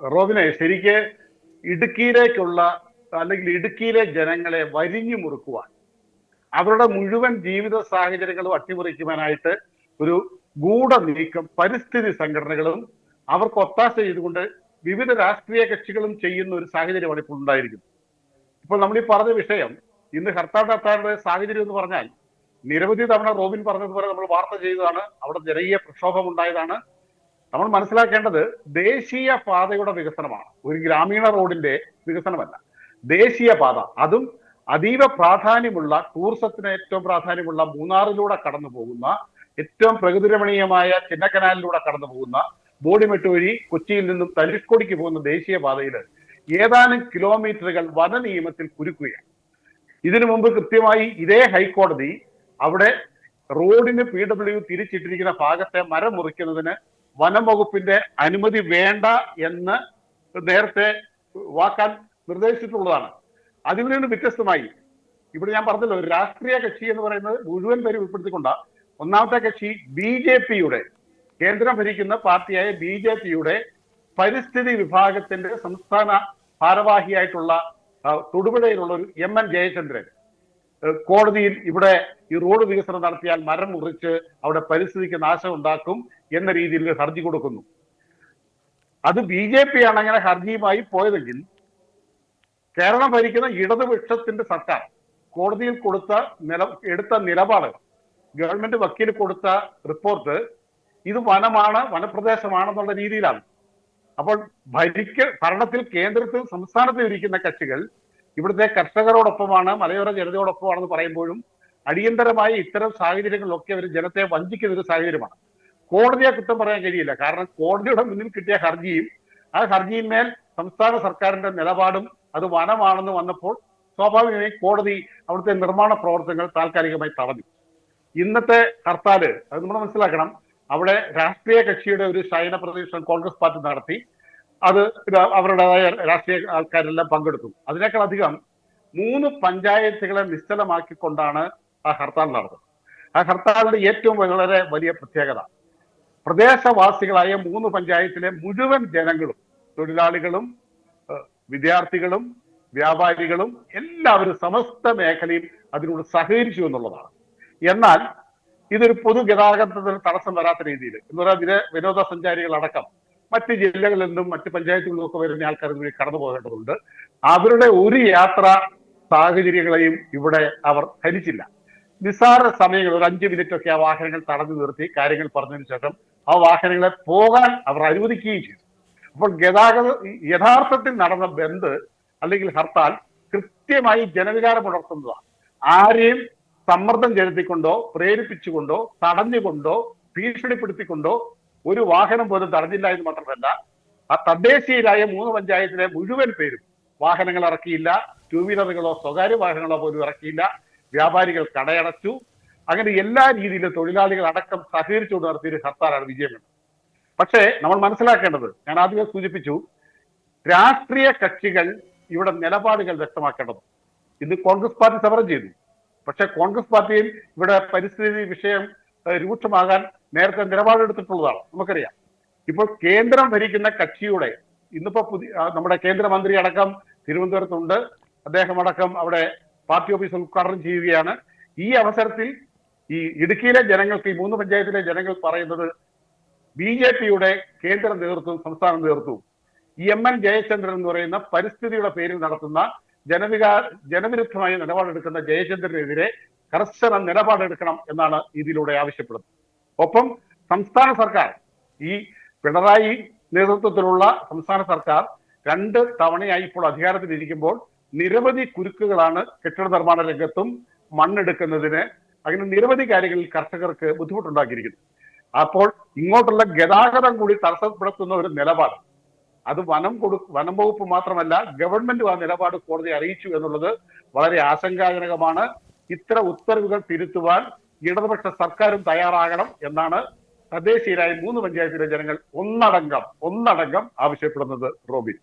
റോബിനെ ശരിക്ക് ഇടുക്കിയിലേക്കുള്ള അല്ലെങ്കിൽ ഇടുക്കിയിലെ ജനങ്ങളെ വരിഞ്ഞു മുറുക്കുവാൻ അവരുടെ മുഴുവൻ ജീവിത സാഹചര്യങ്ങളും അട്ടിമറിക്കുവാനായിട്ട് ഒരു ഗൂഢ നീക്കം പരിസ്ഥിതി സംഘടനകളും അവർക്ക് ഒത്താശ ചെയ്തുകൊണ്ട് വിവിധ രാഷ്ട്രീയ കക്ഷികളും ചെയ്യുന്ന ഒരു സാഹചര്യമാണ് ഇപ്പോൾ ഉണ്ടായിരിക്കുന്നത്. ഇപ്പോൾ നമ്മൾ ഈ പറഞ്ഞ വിഷയം ഇന്ന് ഹർത്താൽ സാഹചര്യം എന്ന് പറഞ്ഞാൽ നിരവധി തവണ റോബിൻ പറഞ്ഞതുപോലെ നമ്മൾ വാർത്ത ചെയ്തതാണ്. അവിടെ ജനകീയ പ്രക്ഷോഭം ഉണ്ടായതാണ്. നമ്മൾ മനസ്സിലാക്കേണ്ടത് ദേശീയ പാതയുടെ വികസനമാണ്. ഒരു ഗ്രാമീണ റോഡിന്റെ വികസനമല്ല. ദേശീയ പാത. അതും അതീവ പ്രാധാന്യമുള്ള ടൂറിസത്തിന് ഏറ്റവും പ്രാധാന്യമുള്ള മൂന്നാറിലൂടെ കടന്നു പോകുന്ന ഏറ്റവും പ്രകൃതിരമണീയമായ ചിന്നക്കനാലിലൂടെ കടന്നു പോകുന്ന ബോഡിമെട്ട് വഴി കൊച്ചിയിൽ നിന്നും തലിഷ്കോടിക്ക് പോകുന്ന ദേശീയ പാതയിൽ ഏതാനും കിലോമീറ്ററുകൾ വന നിയമത്തിൽ കുരുക്കുകയാണ്. ഇതിനു മുമ്പ് കൃത്യമായി ഇതേ ഹൈക്കോടതി അവിടെ റോഡിന് പി ഡബ്ല്യു തിരിച്ചിട്ടിരിക്കുന്ന ഭാഗത്തെ മരം മുറിക്കുന്നതിന് വനം വകുപ്പിന്റെ അനുമതി വേണ്ട എന്ന് നേരത്തെ വാക്കാൻ നിർദ്ദേശിച്ചിട്ടുള്ളതാണ്. അതിൽ നിന്ന് വ്യത്യസ്തമായി ഇവിടെ ഞാൻ പറഞ്ഞല്ലോ രാഷ്ട്രീയ കക്ഷി എന്ന് പറയുന്നത് മുഴുവൻ പേരും ഉൾപ്പെടുത്തിക്കൊണ്ട ഒന്നാമത്തെ കക്ഷി ബി ജെ പിയുടെ കേന്ദ്രം ഭരിക്കുന്ന പാർട്ടിയായ ബി ജെ പിയുടെ പരിസ്ഥിതി വിഭാഗത്തിന്റെ സംസ്ഥാന ഭാരവാഹിയായിട്ടുള്ള തൊടുപുഴയിലുള്ള ഒരു എം എൻ ജയചന്ദ്രൻ. കോടതിയിൽ ഇവിടെ ഈ റോഡ് വികസനം നടത്തിയാൽ മരം മുറിച്ച് അവിടെ പരിസ്ഥിതിക്ക് നാശം ഉണ്ടാക്കും എന്ന രീതിയിൽ ഹർജി കൊടുക്കുന്നു. അത് ബി ജെ പി ആണ് അങ്ങനെ ഹർജിയുമായി പോയതെങ്കിൽ കേരളം ഭരിക്കുന്ന ഇടതുപക്ഷത്തിന്റെ സർക്കാർ കോടതിയിൽ കൊടുത്ത നില എടുത്ത നിലപാട് ഗവൺമെന്റ് വക്കീൽ കൊടുത്ത റിപ്പോർട്ട് ഇത് വനമാണ് വനപ്രദേശമാണെന്നുള്ള രീതിയിലാണ്. അപ്പോൾ ഭരിക്ക ഭരണത്തിൽ കേന്ദ്രത്തിൽ സംസ്ഥാനത്തിൽ ഇരിക്കുന്ന കക്ഷികൾ ഇവിടുത്തെ കർഷകരോടൊപ്പമാണ് മലയോര ജനതയോടൊപ്പമാണെന്ന് പറയുമ്പോഴും അടിയന്തരമായി ഇത്തരം സാഹചര്യങ്ങളിലൊക്കെ അവർ ജനത്തെ വഞ്ചിക്കുന്ന ഒരു സാഹചര്യമാണ്. കോടതിയെ കുറ്റം പറയാൻ കഴിയില്ല. കാരണം കോടതിയുടെ മുന്നിൽ കിട്ടിയ ഹർജിയും ആ ഹർജിയിന്മേൽ സംസ്ഥാന സർക്കാരിന്റെ നിലപാടും അത് വനമാണെന്ന് വന്നപ്പോൾ സ്വാഭാവികമായി കോടതി അവിടുത്തെ നിർമ്മാണ പ്രവർത്തനങ്ങൾ താൽക്കാലികമായി തടഞ്ഞു. ഇന്നത്തെ ഹർത്താൽ അത് നമ്മൾ മനസ്സിലാക്കണം അവിടെ രാഷ്ട്രീയ കക്ഷിയുടെ ഒരു ശയന പ്രദർശനം കോൺഗ്രസ് പാർട്ടി നടത്തി. അത് അവരുടേതായ രാഷ്ട്രീയ ആൾക്കാരെല്ലാം പങ്കെടുത്തു അതിനേക്കാൾ അധികം മൂന്ന് പഞ്ചായത്തുകളെ നിശ്ചലമാക്കിക്കൊണ്ടാണ് ആ ഹർത്താൽ നടന്നത്. ആ ഹർത്താലിന്റെ ഏറ്റവും വളരെ വലിയ പ്രത്യേകത പ്രദേശവാസികളായ മൂന്ന് പഞ്ചായത്തിലെ മുഴുവൻ ജനങ്ങളും തൊഴിലാളികളും വിദ്യാർത്ഥികളും വ്യാപാരികളും എല്ലാവരും സമസ്ത മേഖലയും അതിനോട് സഹകരിച്ചു എന്നുള്ളതാണ്. എന്നാൽ ഇതൊരു പൊതുഗതാഗതത്തിന് തടസ്സം വരാത്ത രീതിയിൽ എന്ന് പറയാൻ വിനോ വിനോദസഞ്ചാരികളടക്കം മറ്റ് ജില്ലകളിൽ നിന്നും മറ്റ് പഞ്ചായത്തുകളിൽ നിന്നൊക്കെ ഒക്കെ വരുന്ന ആൾക്കാർ കൂടി കടന്നു പോകേണ്ടതുണ്ട്. അവരുടെ ഒരു യാത്ര സാഹചര്യങ്ങളെയും ഇവിടെ അവർ ഹരിച്ചില്ല നിസ്സാര സമയങ്ങൾ ഒരു അഞ്ച് മിനിറ്റ് ഒക്കെ ആ വാഹനങ്ങൾ തടഞ്ഞു നിർത്തി കാര്യങ്ങൾ പറഞ്ഞതിന് ശേഷം ആ വാഹനങ്ങളെ പോകാൻ അവർ അനുവദിക്കുകയും ചെയ്തു. അപ്പോൾ ഗതാഗത യഥാർത്ഥത്തിൽ നടന്ന ബന്ദ് അല്ലെങ്കിൽ ഹർത്താൽ കൃത്യമായി ജനവികാരം ഉണർത്തുന്നതാണ്. ആരെയും സമ്മർദ്ദം ചെലുത്തിക്കൊണ്ടോ പ്രേരിപ്പിച്ചുകൊണ്ടോ തടഞ്ഞുകൊണ്ടോ ഭീഷണിപ്പെടുത്തിക്കൊണ്ടോ ഒരു വാഹനം പോലും തടഞ്ഞില്ല എന്ന് മാത്രമല്ല ആ തദ്ദേശീയരായ മൂന്ന് പഞ്ചായത്തിലെ മുഴുവൻ പേരും വാഹനങ്ങൾ ഇറക്കിയില്ല ടൂ വീലറുകളോ സ്വകാര്യ വാഹനങ്ങളോ പോലും ഇറക്കിയില്ല വ്യാപാരികൾ കടയടച്ചു. അങ്ങനെ എല്ലാ രീതിയിലും തൊഴിലാളികൾ അടക്കം സഹകരിച്ചുകൊണ്ട് നടത്തിയ ഒരു ഹർത്താലാണ് വിജയം പക്ഷേ നമ്മൾ മനസ്സിലാക്കേണ്ടത് ഞാൻ ആദ്യമേ സൂചിപ്പിച്ചു രാഷ്ട്രീയ കക്ഷികൾ ഇവിടെ നിലപാടുകൾ വ്യക്തമാക്കേണ്ടത് ഇന്ന് കോൺഗ്രസ് പാർട്ടി സമരം ചെയ്തു. പക്ഷെ കോൺഗ്രസ് പാർട്ടിയിൽ ഇവിടെ പരിസ്ഥിതി വിഷയം രൂക്ഷമാകാൻ നേരത്തെ നിലപാടെടുത്തിട്ടുള്ളതാണ് നമുക്കറിയാം. ഇപ്പോൾ കേന്ദ്രം ഭരിക്കുന്ന കക്ഷിയുടെ ഇന്നിപ്പോ പുതിയ നമ്മുടെ കേന്ദ്രമന്ത്രി അടക്കം തിരുവനന്തപുരത്തുണ്ട്. അദ്ദേഹം അടക്കം അവിടെ പാർട്ടി ഓഫീസ് ഉദ്ഘാടനം ചെയ്യുകയാണ്. ഈ അവസരത്തിൽ ഈ ഇടുക്കിയിലെ ജനങ്ങൾക്ക് ഈ മൂന്ന് പഞ്ചായത്തിലെ ജനങ്ങൾ പറയുന്നത് ബി ജെ പിയുടെ കേന്ദ്ര നേതൃത്വവും സംസ്ഥാന നേതൃത്വവും. എം എൻ ജയചന്ദ്രൻ എന്ന് പറയുന്ന പരിസ്ഥിതിയുടെ പേരിൽ നടത്തുന്ന ജനവികാ ജനവിരുദ്ധമായ നിലപാടെടുക്കുന്ന ജയചന്ദ്രനെതിരെ കർശന നിലപാടെടുക്കണം എന്നാണ് ഇതിലൂടെ ആവശ്യപ്പെടുന്നത്. ഒപ്പം സംസ്ഥാന സർക്കാർ ഈ പിണറായി നേതൃത്വത്തിലുള്ള സംസ്ഥാന സർക്കാർ രണ്ട് തവണയായി ഇപ്പോൾ അധികാരത്തിലിരിക്കുമ്പോൾ നിരവധി കുരുക്കുകളാണ് കെട്ടിട നിർമ്മാണ രംഗത്തും മണ്ണെടുക്കുന്നതിന് അങ്ങനെ നിരവധി കാര്യങ്ങളിൽ കർഷകർക്ക് ബുദ്ധിമുട്ടുണ്ടാക്കിയിരിക്കുന്നു. അപ്പോൾ ഇങ്ങോട്ടുള്ള ഗതാഗതം കൂടി തടസ്സപ്പെടുത്തുന്ന ഒരു നിലപാട് അത് വനം കൊടു വനം വകുപ്പ് മാത്രമല്ല ഗവൺമെന്റും ആ നിലപാട് കോടതി അറിയിച്ചു എന്നുള്ളത് വളരെ ആശങ്കാജനകമാണ്. ഇത്തരം ഉത്തരവുകൾ തിരുത്തുവാൻ ഇടതുപക്ഷ സർക്കാരും തയ്യാറാകണം എന്നാണ് തദ്ദേശീയരായ മൂന്ന് പഞ്ചായത്തിലെ ജനങ്ങൾ ഒന്നടങ്കം ഒന്നടങ്കം ആവശ്യപ്പെടുന്നത് റോബിൻ.